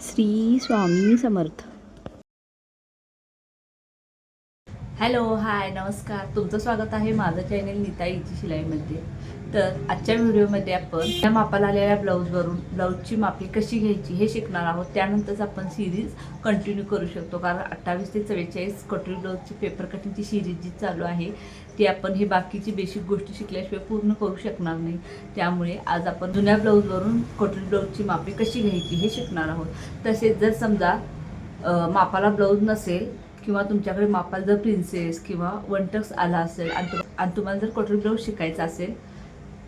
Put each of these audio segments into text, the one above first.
Shri Swami Samarth. Hello hi नमस्कार. तुमचं स्वागत आहे माझं चॅनेल नीताईची शिलाईमध्ये. तर आजच्या व्हिडिओमध्ये आपण त्या मापाला आलेल्या ब्लाऊजवरून ब्लाऊजची मापी कशी घ्यायची हे शिकणार आहोत. त्यानंतरच आपण सिरीज कंटिन्यू करू शकतो. कारण अठ्ठावीस ते चव्वेचाळीस कटोरी ब्लाऊजची पेपर कटिंगची सिरीज जी चालू आहे ती आपण हे बाकीची बेसिक गोष्टी शिकल्याशिवाय पूर्ण करू शकणार नाही. त्यामुळे आज आपण जुन्या ब्लाऊजवरून कटोरी ब्लाऊजची मापी कशी घ्यायची हे शिकणार आहोत. तसेच जर समजा मापाला ब्लाऊज नसेल किंवा तुमच्याकडे मापाला जर प्रिन्सेस किंवा वनटक्स आला असेल आणि आणि तुम्हाला जर कटोरी ब्लाऊज शिकायचा असेल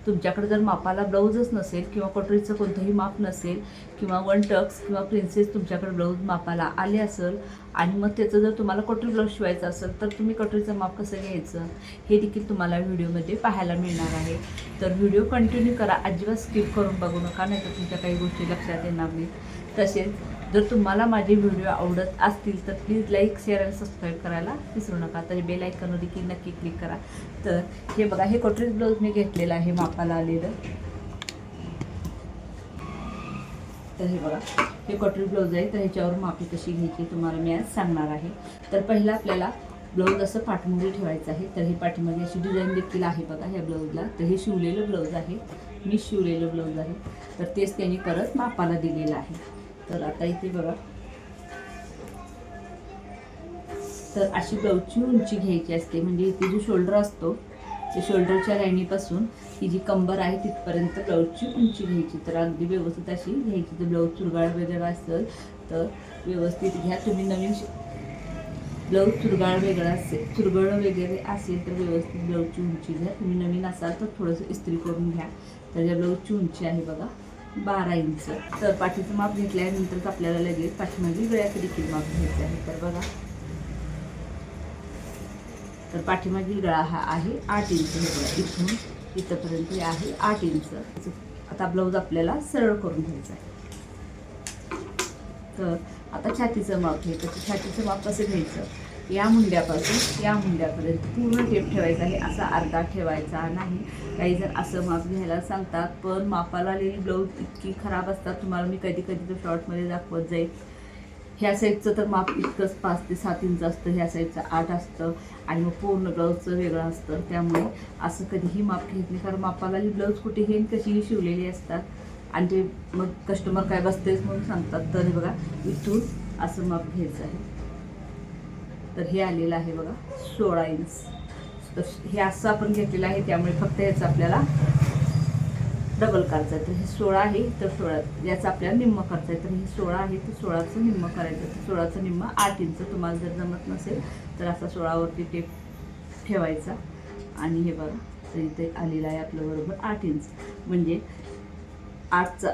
तुमच्याकडे जर मापाला ब्लाऊजच नसेल किंवा कटोरीचं कोणतंही माप नसेल किंवा वन टक्स किंवा प्रिन्सेस तुमच्याकडे ब्लाऊज मापाला आले असेल आणि मग त्याचं जर तुम्हाला कटोरी ब्लाऊज शिवायचं असेल तर तुम्ही कटोरीचं माप कसं घ्यायचं? हे देखील तुम्हाला व्हिडिओमध्ये पाहायला मिळणार आहे. तर व्हिडिओ कंटिन्यू करा अजिबात स्किप करून बघू नका नाही तर तुमच्या काही गोष्टी लक्षात येणार नाहीत. तसेच जर तुम्हाला माझे व्हिडिओ आवडत असतील तर प्लीज लाईक शेअर आणि सबस्क्राईब करायला विसरू नका. तर बेल आयकॉन देखील नक्की क्लिक करा. तर हे बघा हे कटोरी ब्लाऊज मी घेतलेलं आहे मापाला आलेलं. तर हे बघा हे कटोरी ब्लाऊज आहे. तर ह्याच्यावर मापी कशी घ्यायची तुम्हाला मी आज सांगणार आहे. तर पहिला आपल्याला ब्लाऊज असं पाठीमध्ये ठेवायचं आहे. तर हे पाठीमध्ये अशी डिझाईन देखील आहे बघा ह्या ब्लाऊजला. तर हे शिवलेलं ब्लाऊज आहे. मी शिवलेलं ब्लाऊज आहे. तर तेच त्यांनी परत मापाला दिलेलं आहे. तर आता इथे बघा. तर अशी ब्लाऊजची उंची घ्यायची असते. म्हणजे इथे जो शोल्डर असतो ते शोल्डरच्या लाईनीपासून ही जी कंबर आहे तिथपर्यंत ब्लाऊजची उंची घ्यायची. तर अगदी व्यवस्थित अशी घ्यायची. तर ब्लाऊज चुरगाळ वगैरे असेल तर व्यवस्थित घ्या. तुम्ही नवीन ब्लाऊज चुरगाळ वेगळा असेल चुरगळ वगैरे असेल तर व्यवस्थित ब्लाऊजची उंची घ्या. तुम्ही नवीन असाल तर थोडंसं इस्त्री करून घ्या. तर या ब्लाऊजची उंची आहे बघा. बारा इंच. तर पाठीचं माप घेतल्यानंतरच आपल्याला लगेच पाठीमागे गळ्याचं देखील माप घ्यायचं आहे. तर बघा. तर पाठीमागील गळा हा आहे आठ इंच. हे बघा इथून इथंपर्यंत हे आहे आठ इंच. आता ब्लाऊज आपल्याला सरळ करून घ्यायचा आहे. तर आता छातीचं माप घ्यायचं. तर छातीचं माप कसं घ्यायचं? या मुंड्यापासून या मुंड्यापर्यंत पूर्ण टेप ठेवायचा आहे. असा अर्धा ठेवायचा नाही. काही जर असं माप घ्यायला सांगतात पण मापाला आलेली ब्लाऊज इतकी खराब असतात तुम्हाला मी कधी कधी तो शॉर्टमध्ये दाखवत जाईल. ह्या साईडचं तर माप इतकंच पाच ते सात इंच असतं ह्या साईडचं आठ असतं आणि मग पूर्ण ब्लाऊजचं वेगळं असतं. त्यामुळे असं कधीही माप घेत नाही कारण मापाला ब्लाऊज कुठे हे कशीही शिवलेली असतात. आणि ते मग कस्टमर काय बसतेच म्हणून सांगतात तर बघा इथून असं माप घ्यायचं आहे. तर हे आलेलं आहे बघा सोळा इंच तर हे असं आपण घेतलेलं आहे त्यामुळे फक्त याचं आपल्याला डबल करायचं आहे. तर हे सोळा आहे तर सोळा याचं आपल्याला निम्म करायचं आहे. तर हे सोळा आहे तर सोळाचं निम्म करायचं तर सोळाचं निम्म आठ इंच तुम्हाला जर जमत नसेल तर असा सोळावरती टेप ठेवायचा. आणि हे बघा तर इथे आलेलं आहे आपलं बरोबर आठ इंच म्हणजे आठचा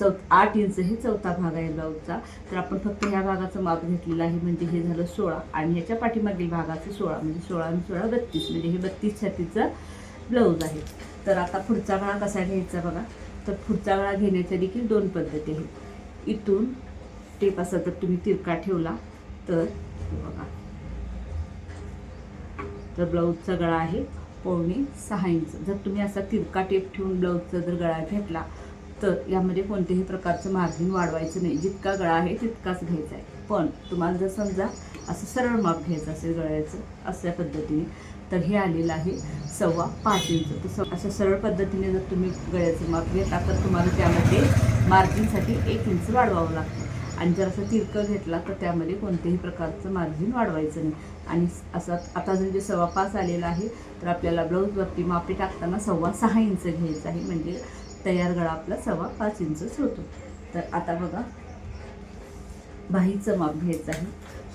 चौ आठ इंच हे चौथा भाग आहे ब्लाऊजचा. तर आपण फक्त ह्या भागाचं माप घेतलेलं आहे. म्हणजे हे झालं सोळा आणि ह्याच्या पाठीमागील भागाचं सोळा. म्हणजे सोळा आणि सोळा बत्तीस. म्हणजे हे बत्तीस छातीचं ब्लाऊज आहे. तर आता पुढचा गळा कसा घ्यायचा बघा. तर पुढचा गळा घेण्याच्या देखील दोन पद्धती आहेत. इथून टेप असा तर तुम्ही तिरका ठेवला तर बघा. तर ब्लाऊजचा गळा आहे. पावणे सहा इंच. जर तुम्ही असा तिरका टेप ठेवून ब्लाऊजचा जर गळा घेतला तर यामध्ये कोणत्याही प्रकारचं मार्जिन वाढवायचं नाही. जितका गळा आहे तितकाच घ्यायचा आहे. पण तुम्हाला जर समजा असं सरळ माप घ्यायचं असेल गळ्याचं अशा पद्धतीने तर हे आलेलं आहे सव्वा पाच इंच. तर स अशा सरळ पद्धतीने जर तुम्ही गळ्याचं माप घेता तर तुम्हाला त्यामध्ये मार्जिनसाठी एक इंच वाढवावं लागतं. आणि जर असं तिरकं घेतला तर त्यामध्ये कोणत्याही प्रकारचं मार्जिन वाढवायचं नाही. आणि असं आता जर जे सव्वा पाच आलेलं आहे तर आपल्याला ब्लाऊजवरती मापे टाकताना सव्वा सहा इंच घ्यायचं आहे. म्हणजे तयार गळा आपला सव्वा पाच इंचच होतो. तर आता बघा बाहीचं माप घ्यायचं आहे.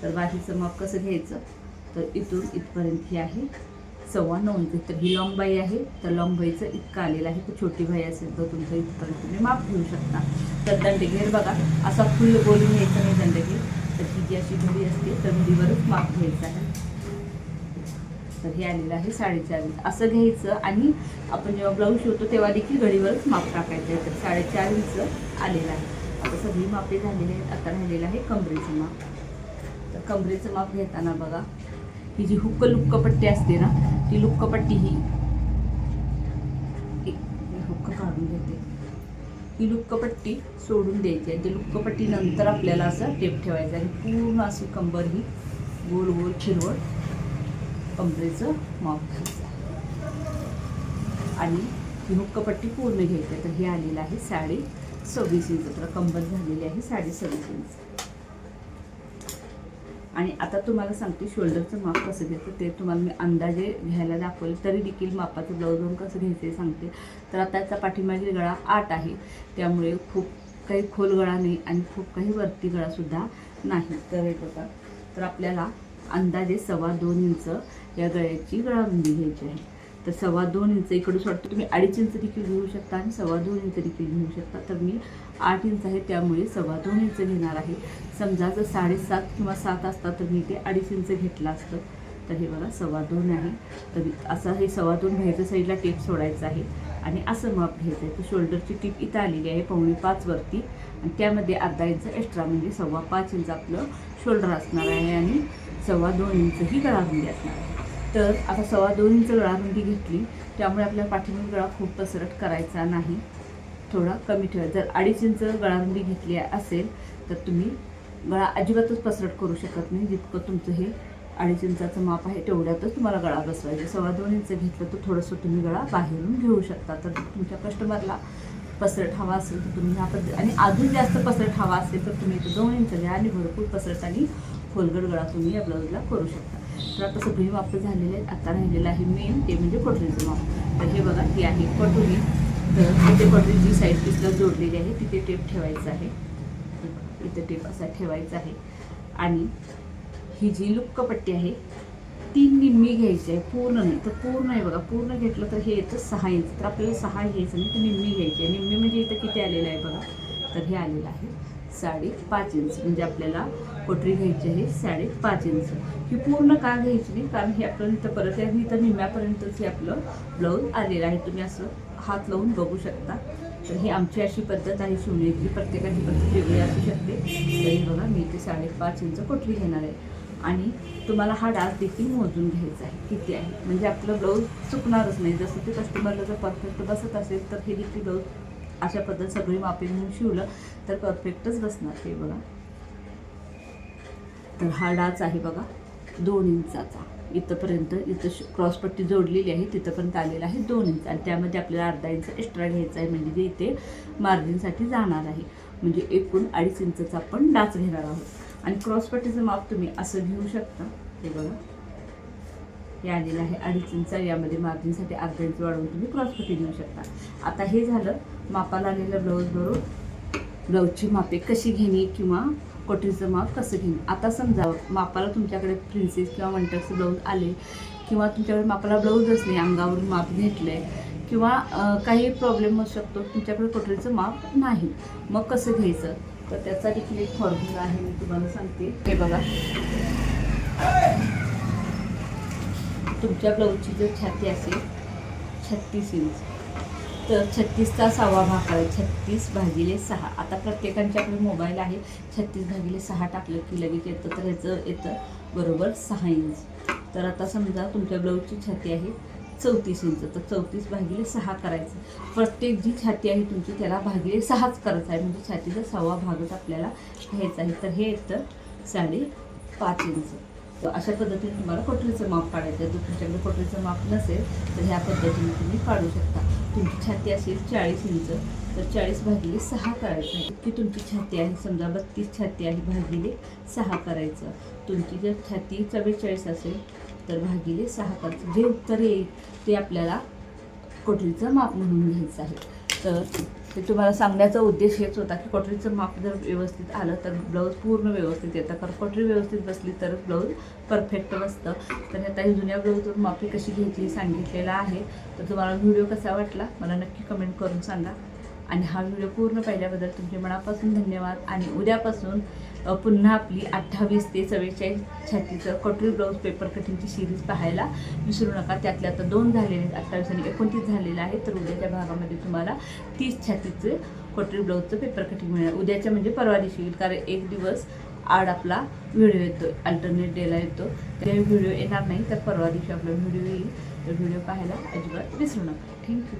तर बाहीचं माप कसं घ्यायचं? तर इथून इथपर्यंत ही आहे सव्वा नऊ इंच. तर ही लॉंग बाई आहे. तर लॉंग बाईचं इतकं आलेलं आहे तर छोटी बाई असेल तर तुमचं इथपर्यंत तुम्ही माप घेऊ शकता. तर दंडघेर बघा असा फुल गोल घ्यायचा नाही दंडघेर. तर ही जी अशी घडी असते तर मुलीवरच माप घ्यायचं आहे. तर हे आलेलं आहे साडेचार इंच असं घ्यायचं आणि आपण जेव्हा ब्लाऊज शिवतो तेव्हा देखील घडीवरच माप टाकायचं आहे तर साडेचार इंच आलेलं आहे. आता सगळी मापे झालेली आहेत. आता राहिलेलं आहे कमरेचं माप. तर कमरेचं माप घेताना बघा ही जी हुक्क लुक्कपट्टी असते ना ती लुक्कपट्टी ही एक- हुक्क काढून घेते. ही लुक्कपट्टी सोडून द्यायची आहे. ती लुक्कपट्टी नंतर आपल्याला असं टेप ठेवायचं आहे. पूर्ण अशी कंबर ही गोल गोल फिरवत कंबरेचं माप घ्यायचं आणि ही हुक्कपट्टी पूर्ण घ्यायची आहे. तर हे आलेलं आहे साडे सव्वीस इंच. तर कंबर झालेली आहे साडे सव्वीस इंच. आणि आता तुम्हाला सांगते शोल्डरचं माप कसं घ्यायचं ते तुम्हाला मी अंदाजे घ्यायला दाखवले. तरी देखील मापाचं ब्लाऊजवरून कसं घ्यायचं हे सांगते. तर आता याचा पाठीमागील गळा आठ आहे. त्यामुळे खूप काही खोल गळा नाही आणि खूप काही वरती गळासुद्धा नाही. तर हे बघा. तर आपल्याला अंदाजे सव्वा दोन इंच या गळ्याची गळारुंदी घ्यायची आहे. तर सव्वा दोन इंच इकडून सोडतो तुम्ही अडीच इंच देखील घेऊ शकता आणि सव्वा दोन इंच देखील घेऊ शकता. तर मी आठ इंच आहे त्यामुळे सव्वा दोन इंच घेणार आहे. समजा जर साडेसात किंवा सात असता तर मी ते अडीच इंच घेतलं असतं. तर हे बघा सव्वा दोन आहे. तर असं हे सव्वा दोन घ्यायचं साईडला टेप सोडायचं आहे. आणि असं माप घ्यायचं आहे. तर शोल्डरची टीप इथं आलेली आहे पावणे पाचवरती आणि त्यामध्ये अर्धा इंच एक्स्ट्रा म्हणजे सव्वा पाच इंच आपलं शोल्डर असणार आहे आणि सव्वा दोन इंच ही गळारुंदी असणार आहे. तर आता सव्वा दोन इंच गळारुंदी घेतली त्यामुळे आपल्या पाठीमागे गळा खूप पसरट करायचा नाही. थोडा कमी ठेवा. जर अडीच इंच गळारुंदी घेतली असेल तर तुम्ही गळा अजिबातच पसरट करू शकत नाही जितकं तुमचं हे अडीच इंचाचं माप आहे तेवढ्यातच तुम्हाला गळा बसवायचा. सव्वा दोन इंच घेतलं तर थोडंसं तुम्ही गळा बाहेरून घेऊ शकता. तर तुमच्या कस्टमरला पसरट हवा असेल तर तुम्ही ह्या पद्धती आणि अजून जास्त पसरट हवा असेल तर तुम्ही इथं दोन इंच घ्या आणि भरपूर पसरट आणि खोलगड गळा तुम्ही या ब्लाऊजला करू शकता. तर आता सगळी माप झालेले आहेत. आता राहिलेलं आहे मेन ते म्हणजे कटोरीचं माप. तर हे बघा ती आहे कटोरी तर इथे कटोरीची साईड पीसला जोडलेली आहे तिथे टेप ठेवायचं आहे. इथे टेप असा ठेवायचा आहे. आणि ही जी लुक्कपट्टी आहे ती निम्मी घ्यायची आहे पूर्ण नाही. तर पूर्ण आहे बघा पूर्ण घेतलं तर हे येतं सहा इंच तर आपल्याला सहा घ्यायचं नाही तर निम्मी घ्यायची आहे. निम्मी म्हणजे इथं किती आलेलं आहे बघा? तर हे आलेलं आहे साडेपाच इंच. म्हणजे आपल्याला कोटरी घ्यायची आहे साडेपाच इंच. ही पूर्ण का घ्यायची नाही? कारण हे आपलं इथं परत आहे इथं निम्म्यापर्यंतच हे आपलं ब्लाऊज आलेलं आहे. तुम्ही असं हात लावून बघू शकता. तर ही आमची अशी पद्धत आहे शिवण्याची प्रत्येकाची पद्धत वेगळी असू शकते. तरी बघा मी इथे साडेपाच इंच कोटरी घेणार आहे. आणि तुम्हाला हा डास देखील मोजून घ्यायचा आहे. किती आहे? म्हणजे आपलं ब्लाऊज चुकणारच नाही. जसं ते कस्टमरला जर परफेक्ट बसत असेल तर हे देखील ब्लाऊज अशा पद्धत सगळी मापे म्हणून शिवलं तर परफेक्टच बसणार ते बघा. तर हा डाच आहे बघा दोन इंचाचा. इथंपर्यंत इथं श- क्रॉसपट्टी जोडलेली आहे तिथंपर्यंत आलेला आहे दोन इंच. आणि त्यामध्ये आपल्याला अर्धा इंच एक्स्ट्रा घ्यायचा आहे म्हणजे ते इथे मार्जिनसाठी जाणार आहे. म्हणजे एकूण अडीच इंचचा आपण डाच घेणार आहोत. आणि क्रॉसपट्टीचं माप तुम्ही असं घेऊ शकता. हे बघा. हे आलेलं आहे अडीच इंच यामध्ये मार्जिनसाठी अर्धा इंच वाढवून तुम्ही क्रॉसपट्टी घेऊ शकता. आता हे झालं मापाला आलेलं ब्लाऊज बरोबर. ब्लाऊजची मापे कशी घेणे किंवा कोटीचं माप कसं घेणे? आता समजा मापाला तुमच्याकडे प्रिन्सेस किंवा मंटक्स ब्लाऊज आले किंवा तुमच्याकडे मापाला ब्लाऊजच नाही अंगावरून माप घेतलं आहे किंवा काही प्रॉब्लेम असू शकतो तुमच्याकडे कोटरीचं माप नाही. मग कसं घ्यायचं? तर त्याचा देखील एक फॉर्म्युला आहे मी तुम्हाला सांगते. हे बघा. तुमच्या ब्लाऊजची जर छाती असेल छत्तीस इंच तर छत्तीसचा सहावा भाग आहे छत्तीस भागिले सहा. आता प्रत्येकांच्याकडे मोबाईल आहे छत्तीस भागिले सहा टाकलं की लगेच येतं तर ह्याचं येतं बरोबर सहा इंच तर आता समजा तुमच्या ब्लाऊजची छाती आहे चौतीस इंच. तर चौतीस भागिले सहा करायचं. प्रत्येक जी छाती आहे तुमची त्याला भागिले सहाच करायचं आहे. म्हणजे छातीचा सहावा भागच आपल्याला घ्यायचा आहे. तर हे येतं साडे पाच इंच. तर अशा पद्धतीने तुम्हाला कोठरीचं माप काढायचं आहे. जर तुमच्याकडे माप नसेल तर ह्या पद्धतीने तुम्ही काढू शकता. तुमची छाती असेल चाळीस इंच तर चाळीस भागिले सहा करायचं आहे. की तुमची छाती आहे. समजा बत्तीस छाती आहे भागिले सहा करायचं. तुमची जर छाती चव्वेचाळीस असेल तर भागिले सहा करायचं जे उत्तर येईल ते आपल्याला कोटरीचं माप म्हणून घ्यायचं आहे. तर ते तुम्हाला सांगण्याचा उद्देश हेच होता की कोटरीचं माप जर व्यवस्थित आलं तर ब्लाऊज पूर्ण व्यवस्थित येतं. कारण कोटरी व्यवस्थित बसली तर ब्लाऊज परफेक्ट बसतं. तर आता ही जुन्या ब्लाऊजवर मापी कशी घ्यायची सांगितलेला सांगितलेलं आहे. तर तुम्हाला व्हिडिओ कसा वाटला मला नक्की कमेंट करून सांगा. आणि हा व्हिडिओ पूर्ण पाहिल्याबद्दल तुमचे मनापासून धन्यवाद. आणि उद्यापासून पुन्हा आपली अठ्ठावीस ते चव्वेचाळीस छातीचं कटोरी ब्लाऊज पेपर कटिंगची सिरीज पाहायला विसरू नका. त्यातल्या आता दोन झालेले आहेत अठ्ठावीस आणि एकोणतीस झालेलं आहे तर उद्याच्या भागामध्ये तुम्हाला तीस छातीचं कटोरी ब्लाऊजचं पेपर कटिंग मिळणार. उद्याच्या म्हणजे परवा दिवशी येईल कारण एक दिवस आड आपला व्हिडिओ येतो अल्टरनेट डेला येतो. ते व्हिडिओ येणार नाही तर परवा दिवशी आपला व्हिडिओ येईल. तर व्हिडिओ पाहायला अजिबात विसरू नका. थँक्यू